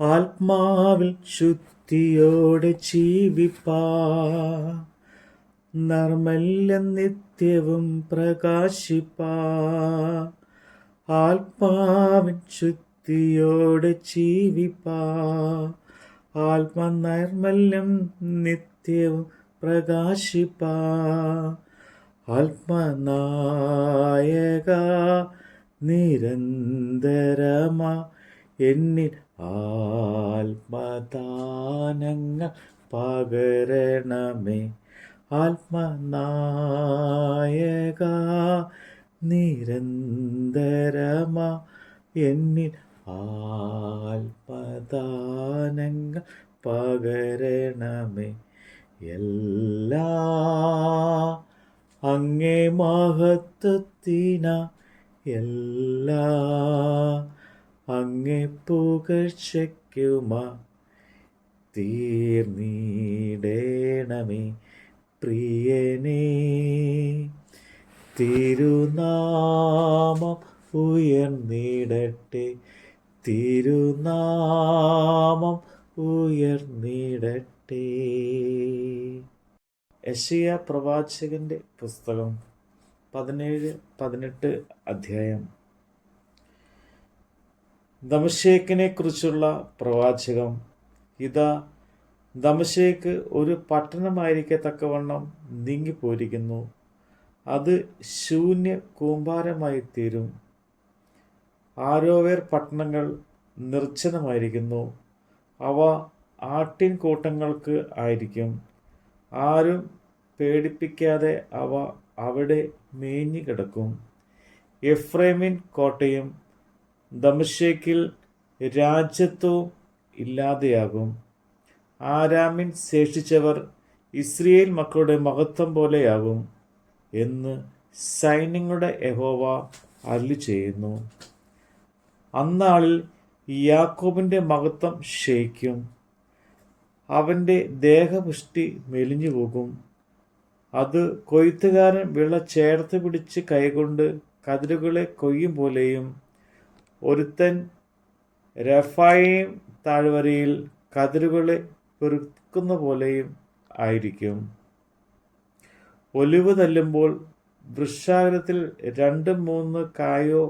ആത്മാവിൽ ശുദ്ധിയോടെ ജീവിപ്പാ. നർമ്മല്യം നിത്യവും പ്രകാശിപ്പാ. ആത്മാവിൻ ശുദ്ധിയോടെ ജീവിപ്പാ. ആത്മനൈർമല്യം നിത്യവും പ്രകാശിപ്പാ. ആത്മനായക നിരന്തരമാ. എന്നിൽ ആത്മദാനങ്ങൾ പകരണമേ. ആത്മനായക നിരന്തരമാ എന്നിൽ ആത്മദാനങ്ങൾ പകരണമേ. എല്ലാ അങ്ങേ മഹത്വത്തിന എല്ലാ അങ്ങേ പുകഴ്ചയ്ക്കുമ. തീർന്നീടേണമേ പ്രിയനേ. തിരുനാമം ഉയർന്നിടട്ടെ. തിരുനാമം ഉയർന്നിടട്ടെ. യശിയ പ്രവാചകന്റെ പുസ്തകം പതിനേഴ് പതിനെട്ട് അധ്യായം ദമശേക്കിനെ കുറിച്ചുള്ള പ്രവാചകം. ഇതാ ദമശേക്ക് ഒരു പട്ടണമായിരിക്കത്തക്കവണ്ണം നീങ്ങിപ്പോയിരിക്കുന്നു അത് ശൂന്യ കൂമ്പാരമായി തീരും ആരോവേർ പട്ടണങ്ങൾ നിർജനമായിരിക്കുന്നു. അവ ആട്ടിൻ കൂട്ടങ്ങൾക്ക് ആയിരിക്കും. ആരും പേടിപ്പിക്കാതെ അവ അവിടെ മേഞ്ഞു കിടക്കും എഫ്രൈമിൻ കോട്ടയും ദമശേക്കിൽ രാജ്യത്വവും ഇല്ലാതെയാകും. ആരാമിൻ ശേഷിച്ചവർ ഇസ്രയേൽ മക്കളുടെ മഹത്വം പോലെയാകും എന്ന് സൈന്യങ്ങളുടെ യഹോവ അരുളി ചെയ്യുന്നു. അന്നാളിൽ യാക്കോബിന്റെ മഹത്വം ക്ഷയിക്കും. അവന്റെ ദേഹപുഷ്ടി മെലിഞ്ഞു പോകും അത് കൊയ്ത്തുകാരൻ വിള ചേർത്ത് പിടിച്ച് കൈകൊണ്ട് കതിരുകളെ കൊയ്യും പോലെയും ഒരുത്തൻ രഫായും താഴ്വരയിൽ കതിരുകളെ പെറുക്കുന്ന പോലെയും ആയിരിക്കും. ഒലിവ് തല്ലുമ്പോൾ വൃക്ഷാഗ്രത്തിൽ രണ്ട് മൂന്ന് കായോ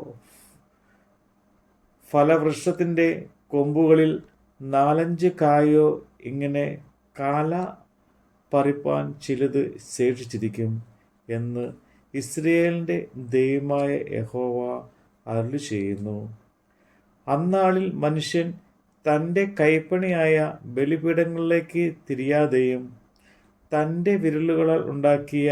ഫലവൃക്ഷത്തിന്റെ കൊമ്പുകളിൽ നാലഞ്ച് കായോ ഇങ്ങനെ കാല പറിപ്പാൻ ചിലത് ശേഷിച്ചിരിക്കും എന്ന് ഇസ്രയേലിന്റെ ദൈവമായ യഹോവ അരുളി ചെയ്യുന്നു. അന്നാളിൽ മനുഷ്യൻ തന്റെ കൈപ്പണിയായ ബലിപീഠങ്ങളിലേക്ക് തിരിയാതെയും തന്റെ വിരലുകളാൽ ഉണ്ടാക്കിയ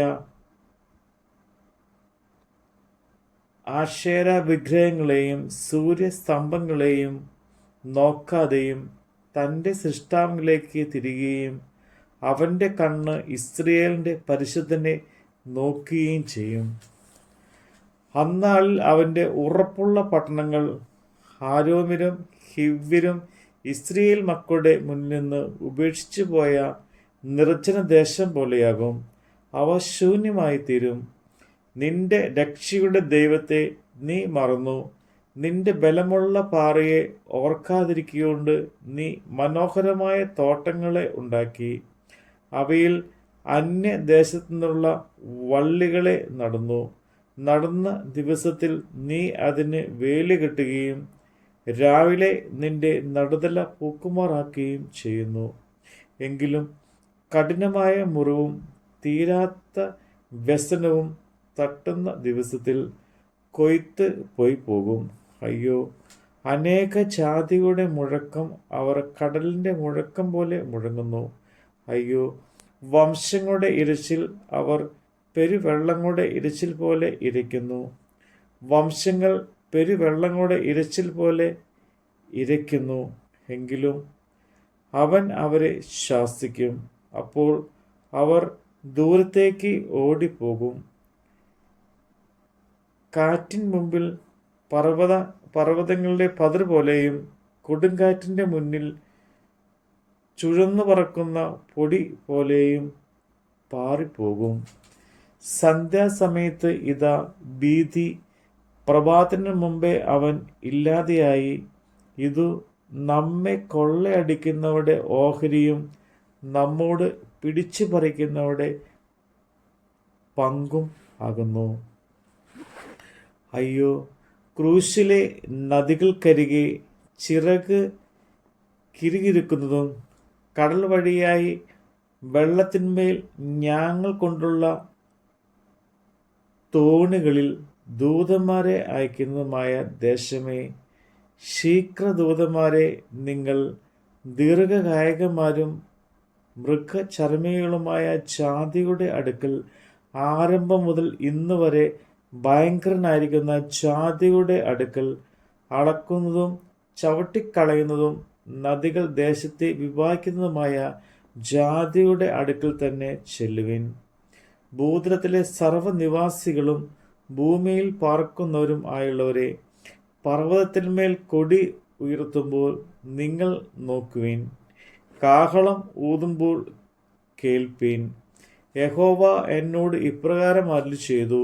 ആശേര വിഗ്രഹങ്ങളെയും സൂര്യസ്തംഭങ്ങളെയും നോക്കാതെയും തന്റെ സൃഷ്ടാവിലേക്ക് തിരികുകയും അവന്റെ കണ്ണ് ഇസ്രയേലിന്റെ പരിശുദ്ധനെ നോക്കുകയും ചെയ്യും. അന്നാളിൽ അവന്റെ ഉറപ്പുള്ള പട്ടണങ്ങൾ ഹാരോമിരും ഹിവ്യരും ഇസ്രയേൽ മക്കളുടെ മുന്നിൽ നിന്ന് ഉപേക്ഷിച്ചു പോയ നിർജന ദേശം പോലെയാകും. അവ ശൂന്യമായി തീരും. നിന്റെ രക്ഷയുടെ ദൈവത്തെ നീ മറന്നു. നിന്റെ ബലമുള്ള പാറയെ ഓർക്കാതിരിക്കുകൊണ്ട് നീ മനോഹരമായ തോട്ടങ്ങളെ ഉണ്ടാക്കി. അവയിൽ അന്യദേശത്തു നിന്നുള്ള വള്ളികളെ നടന്നു. നടന്ന ദിവസത്തിൽ നീ അതിന് വേലി കെട്ടുകയും രാവിലെ നിന്റെ നടുതല പൂക്കുമാറാക്കുകയും ചെയ്യുന്നു. എങ്കിലും കഠിനമായ മുറിവും തീരാത്ത വ്യസനവും തട്ടുന്ന ദിവസത്തിൽ കൊയ്ത്ത് പോയി പോകും. അയ്യോ അനേക ജാതിയുടെ മുഴക്കം അവർ കടലിന്റെ മുഴക്കം പോലെ മുഴങ്ങുന്നു. അയ്യോ വംശങ്ങളുടെ ഇരച്ചിൽ അവർ പെരുവെള്ളങ്ങളുടെ ഇരച്ചിൽ പോലെ ഇരയ്ക്കുന്നു. വംശങ്ങൾ പെരുവെള്ളങ്ങളുടെ ഇരച്ചിൽ പോലെ ഇരയ്ക്കുന്നു. എങ്കിലും അവൻ അവരെ ശാസിക്കും. അപ്പോൾ അവർ ദൂരത്തേക്ക് ഓടിപ്പോകും. കാറ്റിൻ മുമ്പിൽ പർവത പർവതങ്ങളുടെ പതിർ പോലെയും കൊടുങ്കാറ്റിന്റെ മുന്നിൽ ചുഴന്നു പറക്കുന്ന പൊടി പോലെയും പാറിപ്പോകും. സന്ധ്യാസമയത്ത് ഇതാ ഭീതി പ്രഭാതത്തിന് മുമ്പേ അവൻ ഇല്ലാതെയായി. ഇതു നമ്മെ കൊള്ളയടിക്കുന്നവരുടെ ഓഹരിയും നമ്മോട് പിടിച്ചു പറിക്കുന്നവരുടെ പങ്കും ആകുന്നു. അയ്യോ ക്രൂശിലെ നദികൾക്കരികെ ചിറക് കിരുകിരുക്കുന്നതും കടൽ വഴിയായി വെള്ളത്തിന്മേൽ ഞാങ്ങൾ കൊണ്ടുള്ള തോണികളിൽ ദൂതന്മാരെ അയക്കുന്നതുമായ ദേശമേ ശീഘ്രദൂതന്മാരെ നിങ്ങൾ ദീർഘകായകന്മാരും മൃഗചർമ്മികളുമായ ജാതിയുടെ അടുക്കൽ ആരംഭം മുതൽ ഇന്ന് വരെ ഭയങ്കരനായിരിക്കുന്ന ജാതിയുടെ അടുക്കൽ അളക്കുന്നതും ചവിട്ടിക്കളയുന്നതും നദികൾ ദേശത്തെ വിവാഹിക്കുന്നതുമായ ജാതിയുടെ അടുക്കൽ തന്നെ ചെല്ലുവിൻ. ഭൂതലത്തിലെ സർവനിവാസികളും ഭൂമിയിൽ പാർക്കുന്നവരും ആയുള്ളവരെ പർവതത്തിന്മേൽ കൊടി ഉയർത്തുമ്പോൾ നിങ്ങൾ നോക്കുവിൻ. കാഹളം ഊതുമ്പോൾ കേൾപ്പീൻ. യഹോവ എന്നോട് ഇപ്രകാരം അരുളി ചെയ്തു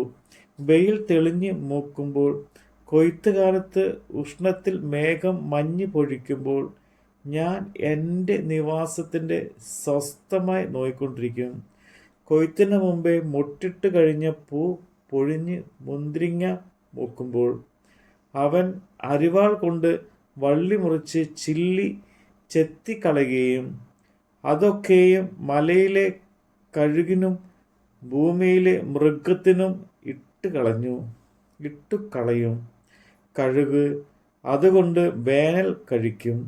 വെയിൽ തെളിഞ്ഞ് മൂക്കുമ്പോൾ കൊയ്ത്തുകാലത്ത് ഉഷ്ണത്തിൽ മേഘം മഞ്ഞ് പൊഴിക്കുമ്പോൾ ഞാൻ എന്റെ നിവാസത്തിന്റെ സ്വസ്ഥമായി നോയിക്കൊണ്ടിരിക്കും. കൊയ്ത്തിന് മുമ്പേ മുട്ടിട്ട് കഴിഞ്ഞ പൂ പൊഴിഞ്ഞ് മുന്തിരിങ്ങ മൂക്കുമ്പോൾ അവൻ അരിവാൾ കൊണ്ട് വള്ളി മുറിച്ച് ചില്ലി ചെത്തിക്കളയുകയും അതൊക്കെയും മലയിലെ കഴുകിനും ഭൂമിയിലെ മൃഗത്തിനും ഇട്ട് കളഞ്ഞു ഇട്ടു കളയും. കഴുക് അതുകൊണ്ട് വേനൽ കഴിക്കും.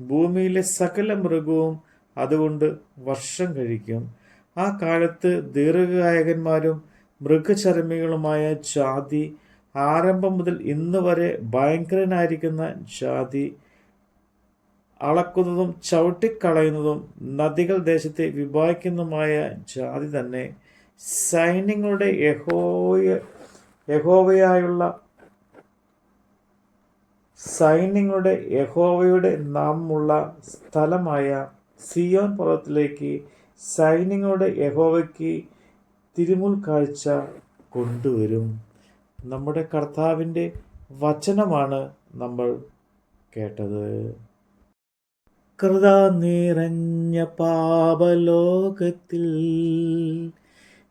ഭൂമിയിലെ സകല മൃഗവും അതുകൊണ്ട് വർഷം കഴിക്കും. ആ കാലത്ത് ദീർഘകായകന്മാരും മൃഗചരമികളുമായ ജാതി ആരംഭം മുതൽ ഇന്ന് വരെ ഭയങ്കരനായിരിക്കുന്ന ജാതി അളക്കുന്നതും ചവിട്ടിക്കളയുന്നതും നദികൾ ദേശത്തെ വിഭാഗിക്കുന്നതുമായ ജാതി തന്നെ സൈന്യങ്ങളുടെ യഹോയ യഹോവയായുള്ള സൈന്യങ്ങളുടെ യഹോവയുടെ നാമുള്ള സ്ഥലമായ സിയോൻ പർവതത്തിലേക്ക് സൈന്യങ്ങളുടെ യഹോവയ്ക്ക് തിരുമുൽ കാഴ്ച കൊണ്ടുവരും. നമ്മുടെ കർത്താവിന്റെ വചനമാണ് നമ്മൾ കേട്ടത്. കൃത നിറഞ്ഞ പാപലോകത്തിൽ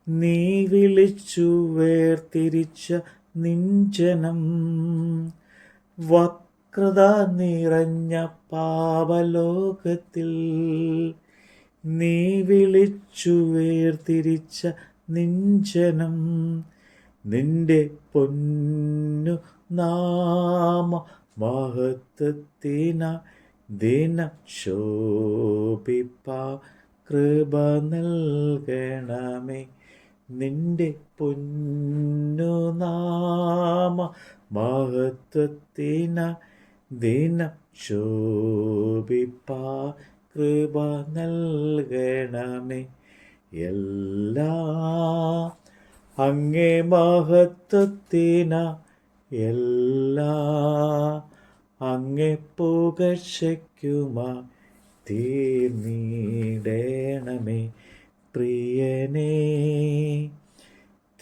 നീ വിളിച്ചു വേർതിരിച്ച നിഞ്ചനം വക്രത നിറഞ്ഞ പാപലോകത്തിൽ നീ വിളിച്ചു വേർതിരിച്ച നിഞ്ചനം നിന്റെ പൊന്നു നാമ മഹത്വത്തിന ദിന ശോഭിപ്പ. കൃപ നൽകണമേ നിന്റെ പൊന്നു നാമ മഹത്വത്തിന ദിന ശോഭിപ്പ. കൃപ നൽകണമേ. എല്ലാ അങ്ങേ മഹത്വത്തിന. എല്ലാ അങ്ങേ പുകശയ്ക്കുമ തീർന്നിടേണമേ. പ്രിയനേ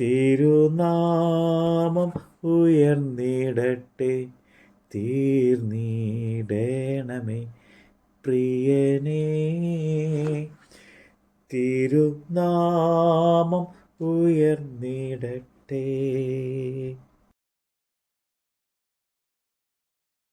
തിരുനാമം ഉയർന്നിടട്ടെ. തീർന്നിടേണമേ. പ്രിയനേ തിരുനാമം ഉയർന്നിടട്ടെ.